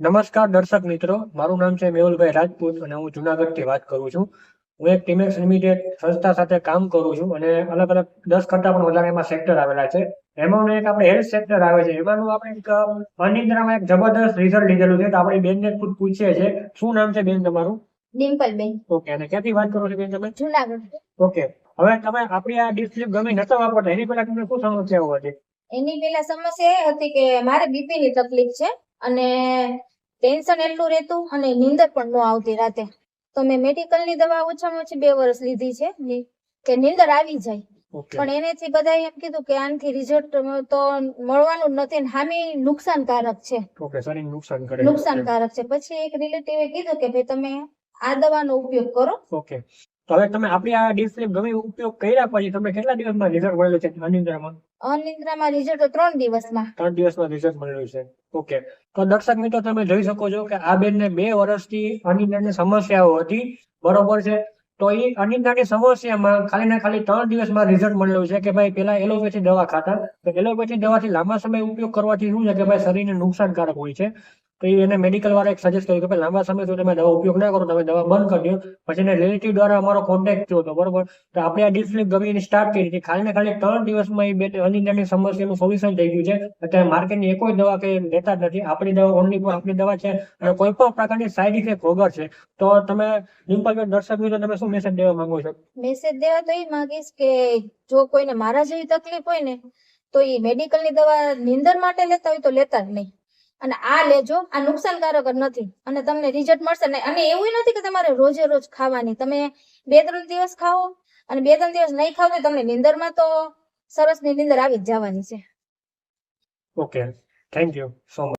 નમસ્કાર દર્શક મિત્રો મારું નામ છે મેહુલભાઈ રાજપૂત અને હું જુનાગઢથી વાત કરું છું. હું એક ટીમેક્સ લિમિટેડ સંસ્થા સાથે કામ કરું છું અને અલગ અલગ દસ કરતા પણ વધારે એમાં સેક્ટર આવેલા છે. એમાં એક આપણે હેલ્થ સેક્ટર આવે છે. એમાંનું આપણે એક અનિદ્રામાં એક જબરદસ્ત રિઝલ્ટ લીધેલું છે. તો આપણી બેનને ખુદ પૂછીએ છે શું નામ છે બેન તમારું? ડિમ્પલબેન. ઓકે અને ક્યાંથી વાત કરો છો બેન તમે? જુનાગઢ. ઓકે હવે તમે આપણી આ ડિસ્પ્લે ગમે નતા વાપરતા. એની પહેલા તમને શું સમસ્યાઓ હતી? એની પેલા સમસ્યા એ હતી કે મારે બીપી ની તકલીફ છે. અને ટેન્શન એટલું રહેતું અને નીંદર પણ ન આવતી રાતે. તો મેં મેડિકલની દવા ઓછામાં ઓછી બે વર્ષ લીધી છે કે નીંદર આવી જાય. પણ એનેથી બધા એમ કીધું કે આનથી રિઝલ્ટ તો મળવાનું જ નથી ને હામી નુકસાનકારક છે. નુકસાનકારક છે. પછી એક રિલેટિવે કીધું કે ભાઈ તમે આ દવાનો ઉપયોગ કરો. ઓકે. તો હવે તમે આપણી આ ડિસ્પ્લે ગમે ઉપયોગ કર્યા પછી તમને કેટલા દિવસમાં રિઝલ્ટ મળેલું છે? અનિદ્રામાં? અનિદ્રામાં રિઝલ્ટ ત્રણ દિવસમાં. ત્રણ દિવસમાં રિઝલ્ટ મળેલું છે. ઓકે તો દર્શક મિત્રો, તમે જોઈ શકો છો કે આ બેનને બે વર્ષથી અનિદ્રાની સમસ્યાઓ હતી. બરોબર છે? તો એ અનિદ્રાની સમસ્યામાં ખાલી ને ખાલી ત્રણ દિવસમાં રિઝલ્ટ મળેલું છે કે ભાઈ પેલા એલોપેથી દવા ખાતા. તો એલોપેથી દવાથી લાંબા સમય ઉપયોગ કરવાથી શું છે કે ભાઈ શરીરને નુકસાનકારક હોય છે. તો એને મેડિકલ વાળા એક સજેસ્ટ કર્યું કે લાંબા સમય સુધી તમે દવા ઉપયોગ ના કરો, તમે દવા બંધ કરી દો. પછી એને રિલેટિવ દ્વારા અમારો કોન્ટેક્ટ થયો હતો, બરોબર? તો આપણે આ ડિસ્પ્લે ગમીને સ્ટાર્ટ કરી હતી. ખાલી ને ખાલી ત્રણ દિવસમાં એ બે અનિદ્રાની સમસ્યાનું સોલ્યુશન થઈ ગયું છે. અત્યારે માર્કેટની કોઈ દવા કે લેતા નથી. આપણી દવા ઓનલી પણ આપણી દવા છે અને કોઈ પણ પ્રકારની સાઈડ ઇફેક્ટ વગર છે. તો તમે ડિમ્પલબેન દર્શક મિત્રો, તમે શું મેસેજ દેવા માંગો છો? મેસેજ દેવા તો એ માંગીશ કે જો કોઈને મારા જેવી તકલીફ હોય ને, તો એ મેડિકલની દવા નિંદર માટે લેતા હોય તો લેતા જ નહીં. અને આ લેજો, આ નુકસાનકારક નથી. અને તમને રિઝલ્ટ મળશે ને અને એવું નથી કે તમારે રોજે રોજ ખાવાની. તમે બે ત્રણ દિવસ ખાઓ અને બે ત્રણ દિવસ નહીં ખાવ તો તમને નિંદરમાં તો સરસની નિંદર આવી જ જવાની છે. Okay thank you so much